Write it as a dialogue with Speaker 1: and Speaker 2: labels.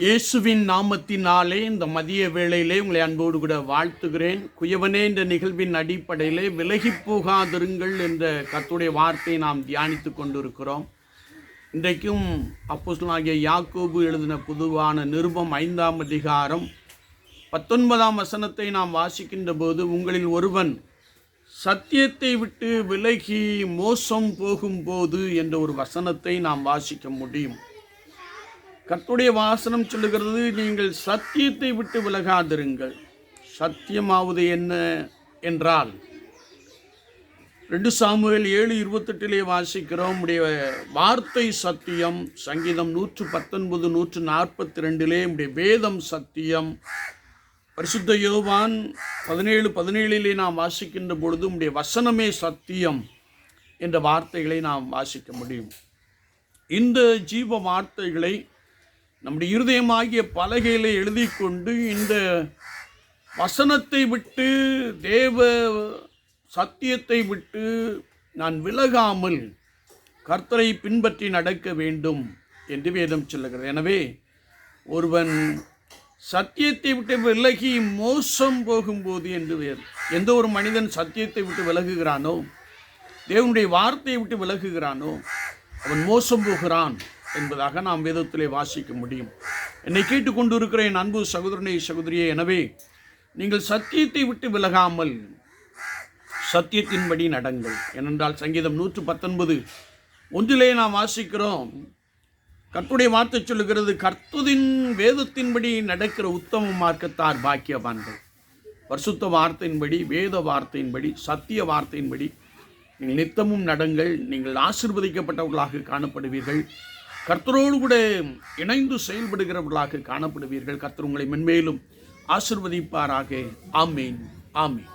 Speaker 1: இயேசுவின் நாமத்தினாலே இந்த மதிய வேளையிலே உங்களை அன்போடு கூட வாழ்த்துகிறேன் குயவனே என்ற நிகழ்வின் அடிப்படையிலே விலகி போகாதிருங்கள் என்ற கத்துடைய வார்த்தையை நாம் தியானித்து கொண்டிருக்கிறோம் இன்றைக்கும் அப்போஸ்லாகிய யாக்கோபு எழுதின புதுவான நிருபம் ஐந்தாம் அதிகாரம் பத்தொன்பதாம் வசனத்தை நாம் வாசிக்கின்ற போது உங்களில் ஒருவன் சத்தியத்தை விட்டு விலகி மோசம் போகும்போது என்ற ஒரு வசனத்தை நாம் வாசிக்க முடியும் கத்துடைய வாசனம் சொல்லுகிறது நீங்கள் சத்தியத்தை விட்டு விலகாதிருங்கள் சத்தியமாவது என்ன என்றால் ரெண்டு சாமுவேல் ஏழு இருபத்தெட்டிலே வாசிக்கிறோம் உடைய வார்த்தை சத்தியம் சங்கீதம் நூற்று பத்தொன்பது நூற்று நாற்பத்தி ரெண்டிலே உடைய வேதம் சத்தியம் பரிசுத்த யோவான் பதினேழு பதினேழிலே நாம் வாசிக்கின்ற பொழுது உடைய வசனமே சத்தியம் என்ற வார்த்தைகளை நாம் வாசிக்க முடியும் இந்த ஜீவ வார்த்தைகளை நம்முடைய இருதயமாகிய பலகையில் எழுதி கொண்டு இந்த வசனத்தை விட்டு தேவ சத்தியத்தை விட்டு நான் விலகாமல் கர்த்தரை பின்பற்றி நடக்க வேண்டும் என்று வேதம் சொல்லுகிறது எனவே ஒருவன் சத்தியத்தை விட்டு விலகி மோசம் போகும்போது என்று வேறு எந்த ஒரு மனிதன் சத்தியத்தை விட்டு விலகுகிறானோ தேவனுடைய வார்த்தையை விட்டு விலகுகிறானோ அவன் மோசம் போகிறான் என்பதாக நாம் வேதத்திலே வாசிக்க முடியும் என்னை கேட்டுக்கொண்டு என் அன்பு சகோதரனை சகோதரியே எனவே நீங்கள் சத்தியத்தை விட்டு விலகாமல் சத்தியத்தின்படி நடங்கள் ஏனென்றால் சங்கீதம் நூற்று பத்தொன்பது ஒன்றிலே நாம் வாசிக்கிறோம் கர்த்துடைய வார்த்தை சொல்லுகிறது கர்த்துதின் வேதத்தின்படி நடக்கிற உத்தம மார்க்கத்தார் பாக்கியவான்கள் பரிசுத்த வார்த்தையின்படி வேத வார்த்தையின்படி சத்திய வார்த்தையின்படி நீங்கள் நித்தமும் நடங்கள் நீங்கள் ஆசிர்வதிக்கப்பட்டவர்களாக காணப்படுவீர்கள் கர்த்தரோடு கூட இணைந்து செயல்படுகிறவர்களாக காணப்படுவீர்கள் கர்த்தர் உங்களை மென்மேலும் ஆசிர்வதிப்பாராக ஆமேன் ஆமேன்